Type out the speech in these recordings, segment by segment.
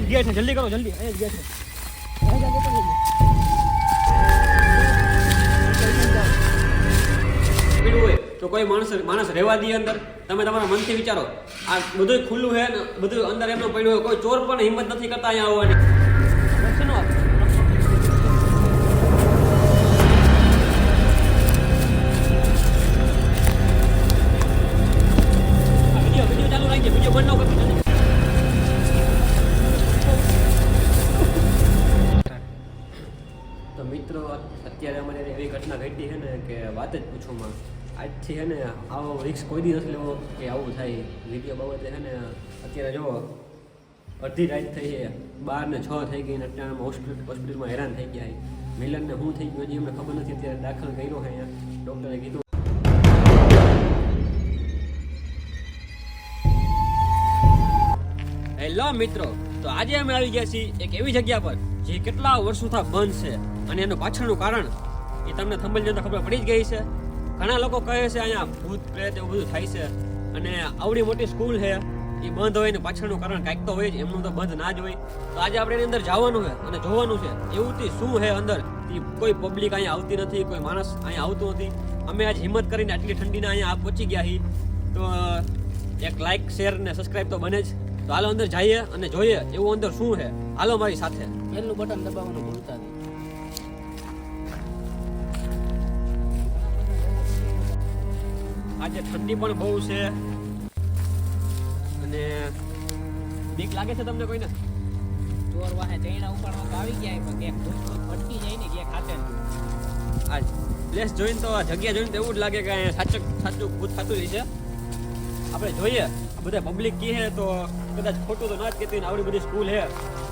અહીંયા છે જલ્દી કરો, જલ્દી. અહીંયા ગેટ છે. હોય તો કોઈ માણસ માણસ રહેવા દે અંદર. તમે તમારા મનથી વિચારો. આ બધું ખુલ્લું છે ને બધું અંદર એમનું પડ્યું હોય. કોઈ ચોર પણ હિંમત નથી કરતા અહીંયા આવવાની. વાત જ પૂછોમાં આજથી છે ને આવો રિક્સ કોઈ દી નથી લેવો કે આવું થાય વીડિયો બાબતે છે ને અત્યારે જો અડધી રાત થઈ છે, બાર ને છ થઈ ગઈ ને અત્યારે હોસ્પિટલ હોસ્પિટલમાં હેરાન થઈ ગયા મિલનને શું થઈ ગયું હજી અમને ખબર નથી અત્યારે દાખલ કર્યો છે અહીંયા. ડૉક્ટરે કીધું હેલો મિત્રો, તો આજે અમે આવી ગયા છીએ એક એવી જગ્યા પર જે કેટલા વર્ષોથી બંધ છે અને એનું પાછળનું કારણ એ તમને થંબલ જતા ખબર પડી જ ગઈ છે. ઘણા લોકો કહે છે અહીંયા ભૂત પ્રેત એવું બધું થાય છે. અને આવડી મોટી સ્કૂલ છે. એ બંધ હોય ને પાછળનું કારણ કાંઈક તો હોય જ, એમનું તો બંધ ના જ હોય. તો આજે આપણે એની અંદર જવાનું છે અને જોવાનું છે, એવું થી શું છે અંદર? કોઈ પબ્લિક અહીંયા આવતી નથી, કોઈ માણસ અહીંયા આવતું નથી. અમે આજ હિંમત કરીને આટલી ઠંડીના અહીંયા પહોંચી ગયા છીએ. તો, એક લાઈક શેર ને સબસ્ક્રાઇબ તો બને જ. તો હાલો અંદર જઈએ અને જોઈએ, એવું અંદર શું છે? હાલો મારી સાથે. પહેલું બટન દબાવવાનું ભૂલતા નહીં. આજે ઠંડી પણ બહુ છે. અને બીક લાગે છે તમને કોઈને? ચોર વાહે ચૈણા ઉપાડવા આવી ગયા પણ ક્યાંક ભટકી જાય ને ક્યાંક ખાતે. આ પ્લેસ જોઈને તો આ જગ્યા જોઈને તો એવું જ લાગે કે સાચું સાચું ભૂત થતું છે. આપણે જોઈએ બધા પબ્લિક કહે હે તો કદાચ ખોટું તો ના જ કહેતી ને આવડી બધી સ્કૂલ હે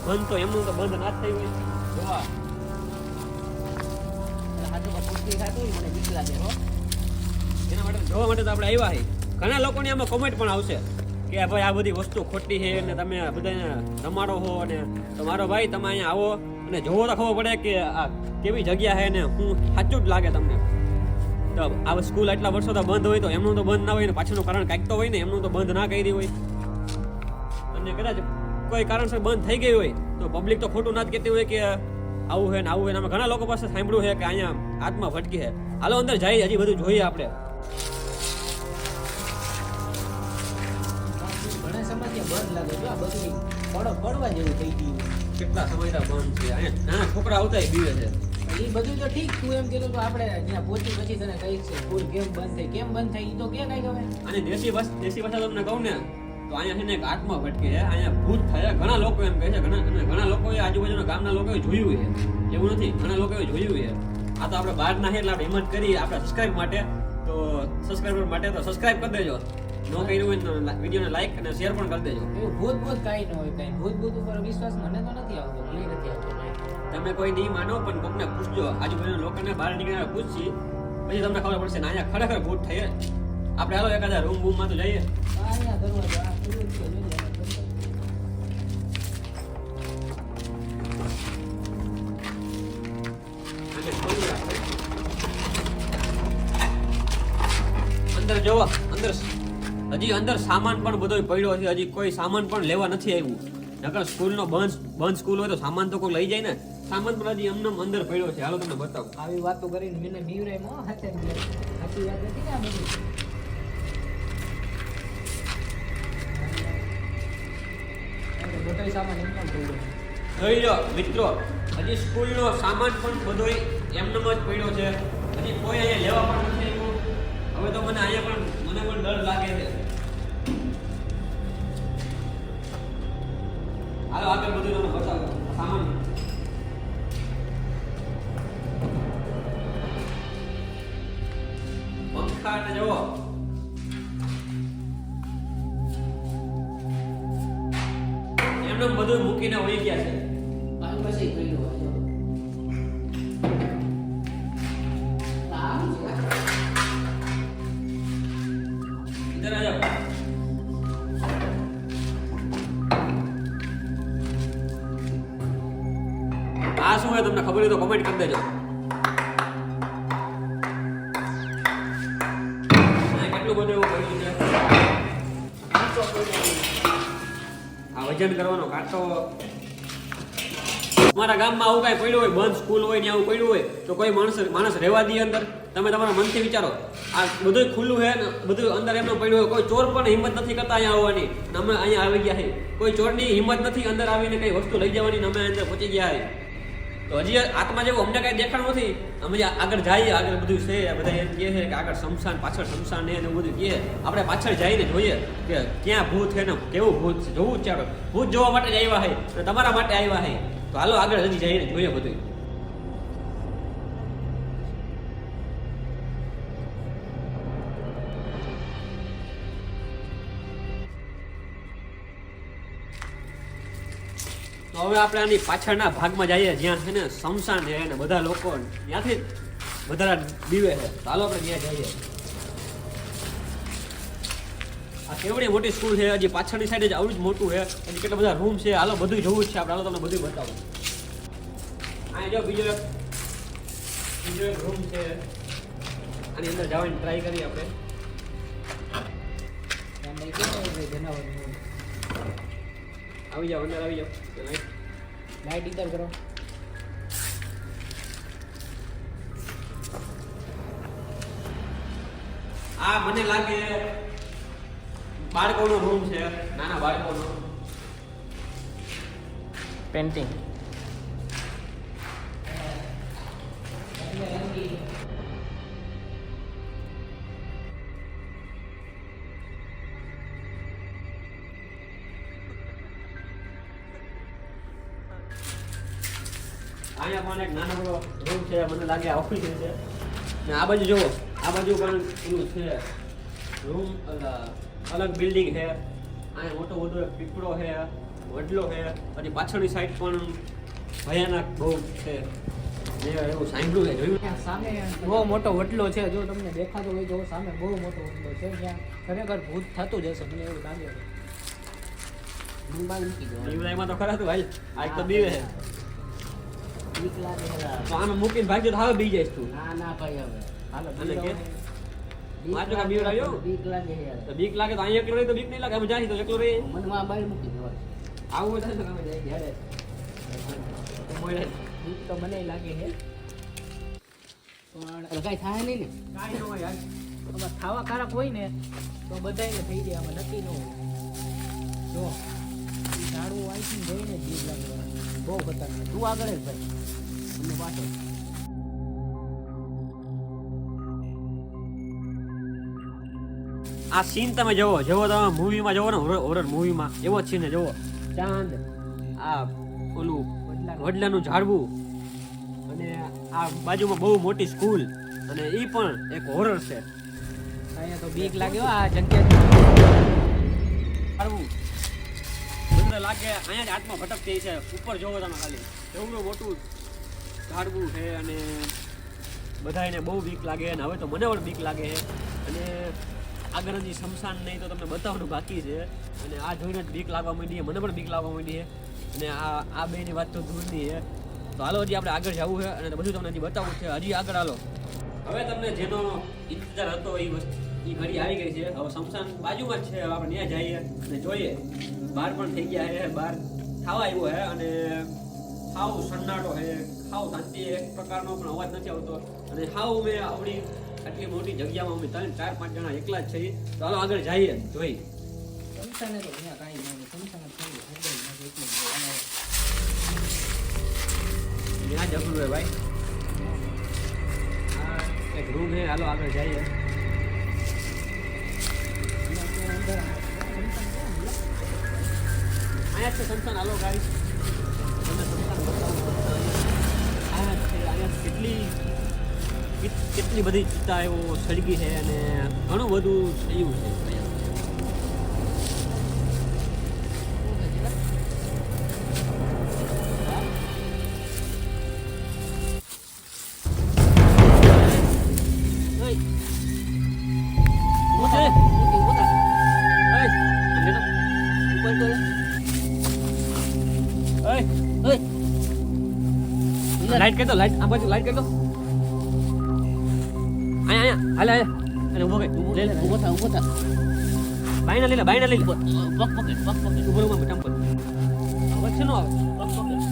બંધ તો એમનું તો બંધ ના જ થઈ હોય. જોવા. ભૂતકી ખાતું મને બીક લાગે હો. એના માટે જોવા માટે તો આપણે આવ્યા છે ઘણા લોકોની આમાં કોમેન્ટ પણ આવશે કે ભાઈ આ બધી વસ્તુ ખોટી છે અને તમે બધાને રમાડો હો અને તમારો ભાઈ તમે અહીંયા આવો અને જોવો તો ખબર પડે કે આ કેવી જગ્યા છે ને હું સાચું જ લાગે તમને. તો આ સ્કૂલ આટલા વર્ષો તો બંધ હોય તો એમનું તો બંધ ના હોય ને પાછળનું કારણ કાંઈક તો હોય ને એમનું તો બંધ ના કરી હોય. અને કદાચ કોઈ કારણસર બંધ થઈ ગઈ હોય તો પબ્લિક તો ખોટું ના જ કહેતી હોય કે આવું છે ને આવું છે ને અમે ઘણા લોકો પાસે સાંભળ્યું છે કે અહીંયા આત્મા ભટકી છે. હાલો અંદર જઈએ, હજી બધું જોઈએ આપણે. ઘણા સમયથી બંધ લાગે જો આ બધું પડો પડવા જેવું થઈ ગયું. કેટલા સમયથી બંધ છે? અહીંયા નાના છોકરા આવતા બીવે છે. એ બધું તો ઠીક તું એમ કીધું તો આપણે ત્યાં પહોંચી પછી તને કહીશ કે સ્કૂલ કેમ બંધ થઈ કેમ બંધ થઈ તો કે કઈ હવે. અને દેશી ભાષા દેશી ભાષા તમને કહું ને તો અહીંયા છે ને એક આત્મા ભટકે છે અહીંયા ભૂત થયા ઘણા લોકો એમ કહે છે ઘણા ઘણા લોકોએ આજુબાજુના ગામના લોકોએ જોયું છે. એવું નથી ઘણા લોકોએ જોયું છે. આ તો આપણે બહાર ના એટલે આપણે હિંમત કરી આપડે સબસ્ક્રાઇબ માટે. તો સબસ્ક્રાઇબર માટે તો સબસ્ક્રાઇબ કરી દેજો. ન કર્યું હોય તો વિડીયોને લાઈક અને શેર પણ કરી દેજો. એવું ભૂત ભૂત કાંઈ ન હોય કાંઈ. ભૂત ભૂત ઉપર વિશ્વાસ મને તો નથી આવતો મને નથી આવતો તમે કોઈ નહીં માનો પણ કોકને પૂછજો. આજુબાજુના લોકોને બહાર નીકળીને પૂછશી. પછી તમને ખબર પડશે ના અહીંયા ખરેખર ભૂત થઈ આપણે હાલો એકાદા રૂમ બૂમમાં તો જઈએ. અંદર જોવા અંદર. હજી અંદર સામાન પણ બધો પડ્યો છે હજી કોઈ સામાન પણ લેવા નથી આવ્યું. નકર સ્કૂલનો બંધ બંધ સ્કૂલ હોય તો સામાન તો કોઈ લઈ જાય ને. સામાન પણ હજી એમને અંદર પડ્યો છે. હાલો તમને બતાવો. આવી વાતો કરીને મને બીવરાય મો હાથે સાચી વાત નથી ને આ બધી. બધોય સામાન એમનો જ પડ્યો. જોઈ લો મિત્રો હજી સ્કૂલનો સામાન પણ બધોય એમનેમ જ પડ્યો છે. હજી કોઈ અહીંયા લેવા પણ નથી આવ્યું. હવે તો મને અહીંયા પણ મને પણ ડર લાગે છે. હાલો આગળ બધું તમને બતાવો સામાન પંખા ને જુઓ. એમને બધું મૂકીને વળી ગયા છે. આ શું હોય તમને ખબર હોય તો કમેન્ટ કરી દેજો. એવું છે? આ વજન કરવાનો કાંટો. તમારા ગામમાં આવું કાંઈ પડ્યું હોય, બંધ સ્કૂલ હોય ને આવું પડ્યું હોય, તો કોઈ માણસ માણસ રહેવા દે અંદર. તમે તમારા મનથી વિચારો. આ બધું ખુલ્લું છે ને બધું અંદર એમનું પડ્યું હોય, કોઈ ચોર પણ હિંમત નથી કરતા અહીંયા આવવાની. અમે અહીંયા આવી ગયા છે કોઈ ચોરની હિંમત નથી અંદર આવીને કઈ વસ્તુ લઈ જવાની અમે અંદર પહોંચી ગયા છે તો હજી આત્મા જેવું અમને કઈ દેખાણ નથી. અમે આગળ જઈએ, આગળ બધું છે બધા એમ કહે છે કે આગળ શમશાન, પાછળ શમશાન ને એવું બધું કહે. આપણે પાછળ જઈને જોઈએ કે ક્યાં ભૂત છે ને કેવું ભૂત છે. જોવું જ ચાલો. ભૂત જોવા માટે જ આવ્યા છે તમારા માટે આવ્યા છે. તો હાલો આગળ હજી જઈને જોઈએ બધું. હવે આપણે આની પાછળના ભાગમાં જઈએ જ્યાં છે ને શમશાન છે ને બધા લોકો ત્યાંથી જ દીવે છે. હાલો આપણે ત્યાં જઈએ. આ કેવડી મોટી સ્કૂલ છે હજી પાછળની સાઈડ જ આવડું જ મોટું છે. હજી કેટલા બધા રૂમ છે હાલો બધું જોવું જ છે. આપણે હાલો તમને બધું બતાવું. અહીંયા જો બીજો એક બીજો એક રૂમ છે. આની અંદર જવાની ટ્રાય કરીએ આપણે? આવી જાઓ અંદર આવી જાઓ. લાઈટ ઇધર કરો. આ મને લાગે બાળકોનો રૂમ છે નાના બાળકોનો. પેન્ટિંગ અહીંયા પણ એક નાનો રૂમ છે મને લાગે ઓફિસ છે. ને આ બાજુ જુઓ આ બાજુ પણ પેલું છે. રૂમ અલગ બિલ્ડિંગ છે. અહીંયા મોટો મોટો પીપળો છે વડલો છે. પછી પાછળની સાઈડ પણ ભયાનક બહુ છે. એવું સાંભળ્યું છે જોયું સામે બહુ મોટો વડલો છે જો તમને દેખાતો હોય તો સામે બહુ મોટો વડલો છે. ખરેખર ભૂત થતું જ હશે મને એવું લાગે છે. તો ખરા તું ભાઈ આજ તો બીવે છે. બીક લાગે તો આને મૂકીને ભાગજો તો હવે બી જઈશ તું. ના ના ભાઈ હવે. હાલો અને કે? વાંચો કે આવ્યો બીક લાગે? યાર. તો બીક લાગે તો અહીં એકલો રહી તો બીક નહીં લાગે. અમે જાય તો એકલો રહી. મને માં બહાર મૂકી દેવા આવું તો અમે જાય મોડે બીક તો મને લાગે હે પણ થાય નહીં ને. કાંઈ ન હોય યાર. આમાં ખાવા કારક હોય ને તો બધાયને થઈ જાય. આમાં નક્કી ન હોય. જો ઝાડવું અહીંથી જઈને જ જીભ લાગે. બહુ ખતરનાક. તું આગળ જ ભાઈ. પાછળ આ સીન તમે જોવો જેવો તમે મૂવીમાં જોવો ને હોરર મૂવીમાં એવો જ સીન જોવો. ચાંદ આ ઓલું વડલાનું. ઝાડવું. અને આ બાજુમાં બહુ મોટી સ્કૂલ અને એ પણ એક હોરર છે. અહીંયા તો બીક લાગે આ જગ્યા ઝાડવું. લાગે અહીંયા જ આત્મા ભટકતી છે. ઉપર જોવો તમે ખાલી. એવડું મોટું ઝાડવું છે અને બધાને બહુ બીક લાગે અને હવે તો મને પણ બીક લાગે અને આગળ હજી શમશાન નહીં તો તમને બતાવવાનું બાકી છે. અને આ જોઈને જ બીક લાગવા માંડી મને પણ બીક લાગવા માંડી અને આ આ બેની વાત તો દૂરની છે. તો હાલો હજી આપણે આગળ જવું છે અને બધું તમને હજી બતાવવું છે. હજી આગળ હાલો. હવે તમને જેનો ઇંતજાર હતો એ વસ્તુ એ ઘડી આવી ગઈ છે. હવે સમસાન બાજુમાં જ છે. હવે આપણે ત્યાં જઈએ અને જોઈએ. બહાર પણ થઈ ગયા છે. બહાર ખાવા આવ્યો છે અને ખાવ સન્નાટો છે. ખાવ શાંતિ એક પ્રકારનો પણ અવાજ નથી આવતો. અને ખાવ મેં આવડી આટલી મોટી જગ્યામાં અમે ત્રણ ચાર પાંચ જણા એકલા જ છીએ. તો હાલો આગળ જઈએ. જોઈ સમસાને તો અહીંયા કાંઈ ન સમસાને થોડું હોય. ત્યાં હે ભાઈ. એક રૂમ છે. હાલો આગળ જઈએ. અહીંયા છે સંતાન, હાલો સંસ્થાન બતાવું. અહીંયા અહીંયા કેટલી કેટલી બધી ચિત્તા એવો સળગી છે અને ઘણું બધું થયું છે. લાઈટ કરી દો લાઈટ આ બાજુ લાઈટ કરી દો અહીંયા અહીંયા હાલે હાલે અને ઊભો કર લે લે ઊભો થા ઊભો થા બાયના લઈ લે બાયના લઈ લે પગ પકડ પગ પકડ ઉપર ઉપર બટન પર અવાજ છે નો આવે બસ, બસ, બસ.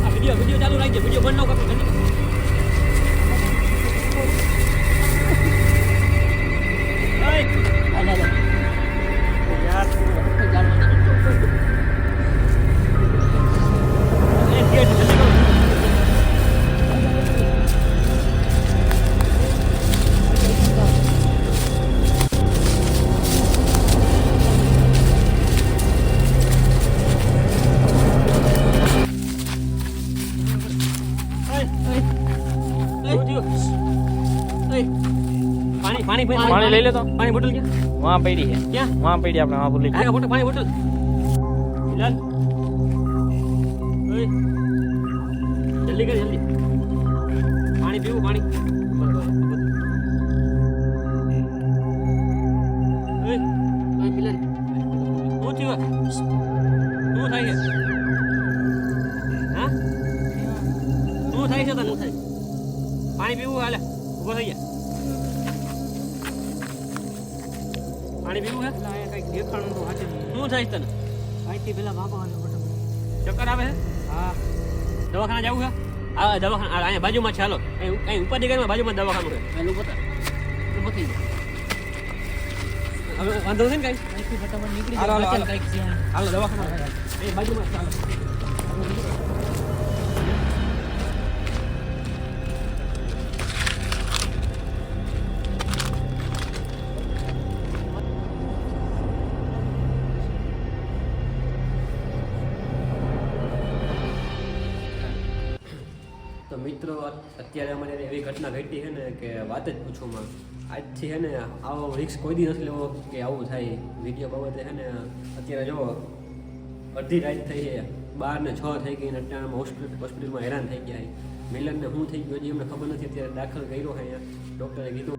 આ વિડિયો વિડિયો ચાલુ રાખજે વિડિયો બંધ ન કરતો પાણી લઈ લે તો. પાણી બોટલ ક્યાં? વાં પડી છે. ક્યાં? વાં પડી આપણે વાં ભૂલી આ બોટલ પાણી બોટલ. બિલાલ જલ્દી કર જલ્દી. પાણી પીવું પાણી. બિલાલ શું થયું? શું થાય છે? હા? શું થાય છે તને? થાય? પાણી પીવું હાલે. ઊભો થઈ ગયા પાણી પીવું હે? અહીંયા કંઈક દેખાણું તો હાથે શું થાય છે તને? અહીંથી પેલા બાપા અને બટન. ચક્કર આવે છે? હા. દવાખાના જવું છે આ દવાખાના. અહીંયા બાજુમાં છે હાલો. અહીં ઉપર ઉપાધિકારીમાં બાજુમાં દવાખાનું છે. પેલું પોતા બતી જાય. હવે વાંધો નથી ને કાંઈ? અહીંથી ફટાફટ નીકળી હાલો, જાય હાલો, છે હાલો. દવાખાના. બાજુમાં જ અત્યારે અમારે એવી ઘટના ઘટી છે ને કે વાત જ પૂછોમાં આજથી છે ને આવો રિક્સ કોઈ દી નથી લેવો કે આવું થાય. વીડિયો બાબતે છે ને અત્યારે જો અડધી રાત થઈ છે, બાર ને છ થઈ ગઈ ને અટાણામાં હોસ્પિટલ હોસ્પિટલમાં હેરાન થઈ ગયા મિલનને શું થઈ ગયું હજી અમને ખબર નથી, અત્યારે દાખલ કર્યો છે અહીંયા. ડૉક્ટરે કીધું